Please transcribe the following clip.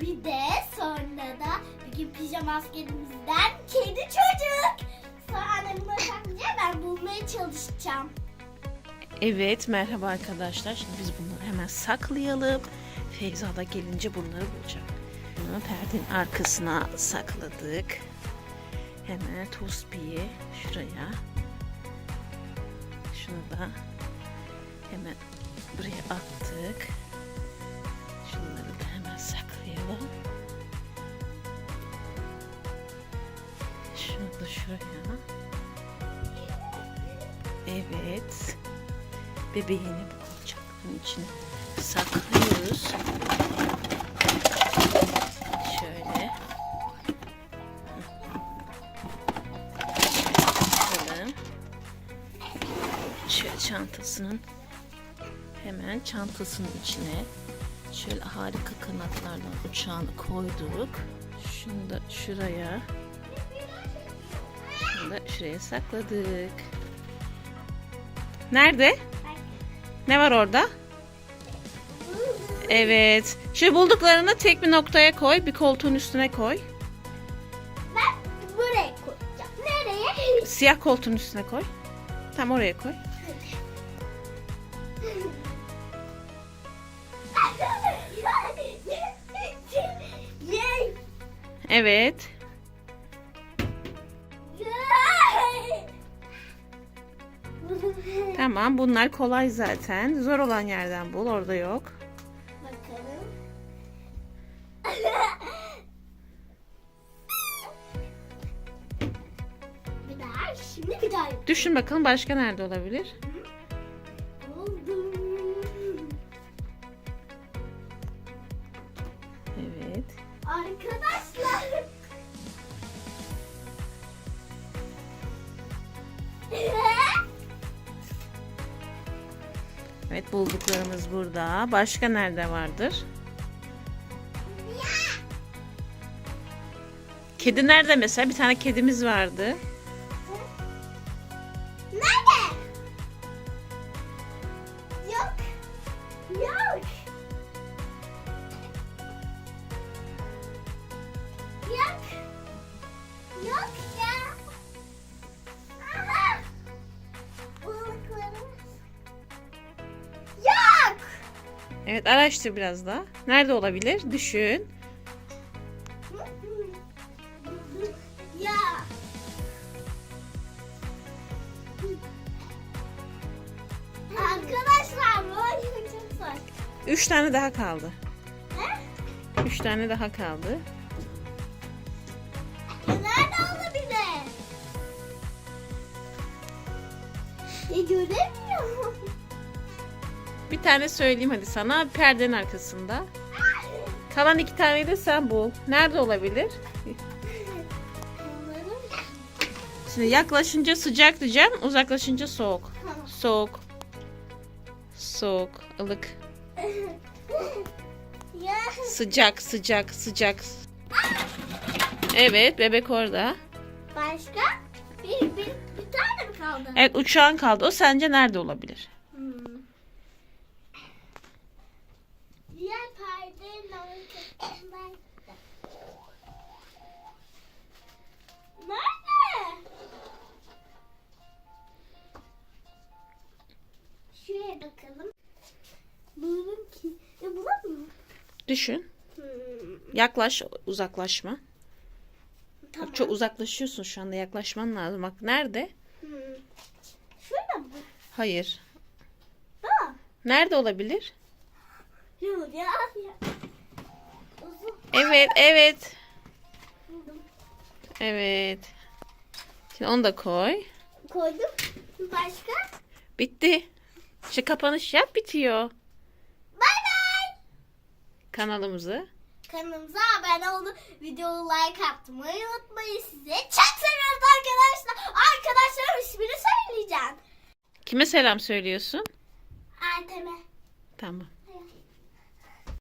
Bir de sonra da bir gün pijama askerimizden kedi çocuk. Sonra annem bunu saklayınca ben bulmaya çalışacağım. Evet merhaba arkadaşlar. Şimdi biz bunları hemen saklayalım. Feyza da gelince bunları bulacak. Bunu perdenin arkasına sakladık. Hemen tospiyi şuraya. Şunu da hemen buraya attık. Şunları da hemen saklayalım. Şunu da şuraya. Evet bebeğini bu ocağın içine saklıyoruz. Şöyle. Bakalım. Şöyle çantasının hemen çantasının içine şöyle harika kanatlardan uçağını koyduk. Şunu da şuraya. Şunu da şuraya sakladık. Nerede? Ne var orada? Evet. Şu bulduklarını tek bir noktaya koy. Bir koltuğun üstüne koy. Ben buraya koyacağım. Nereye? Siyah koltuğun üstüne koy. Tam oraya koy. Evet. Tamam bunlar kolay zaten. Zor olan yerden bul. Orada yok. Bakalım. bir daha. Şimdi bir daha yapayım. Düşün bakalım başka nerede olabilir? Evet. Arkadaşlar. Evet bulduklarımız burada. Başka nerede vardır? Kedi nerede mesela? Bir tane kedimiz vardı. Nerede? Evet araştır biraz daha. Nerede olabilir? Düşün. Ya. Arkadaşlar bu oyun çok zor. Üç tane daha kaldı. Ne? Üç tane daha kaldı. Nerede olabilir? Ya göremiyorum. Bir tane söyleyeyim hadi sana. Perdenin arkasında. Kalan iki taneyi de sen bul. Nerede olabilir? Şimdi yaklaşınca sıcak diyeceğim. Uzaklaşınca soğuk. Soğuk. Soğuk. ılık. Sıcak, sıcak, sıcak. Evet, bebek orada. Başka? Bir, bir, bir tane mi kaldı? Evet, uçağın kaldı. O sence nerede olabilir? Düşün. Hmm. Yaklaş, uzaklaşma. Tamam. Çok uzaklaşıyorsun şu anda. Yaklaşman lazım. Bak nerede? Hmm. Şurada mı? Hayır. Aa. Nerede olabilir? Uzun Evet, evet. Evet. Şimdi onu da koy. Koydum. Başka? Bitti. İşte kapanış yap bitiyor. Kanalımızı. Kanalımıza abone olup videoyu like atmayı unutmayın. Size çok seviyoruz arkadaşlar. Arkadaşlarım ismini söyleyeceğim. Kime selam söylüyorsun? Artem'e. Tamam.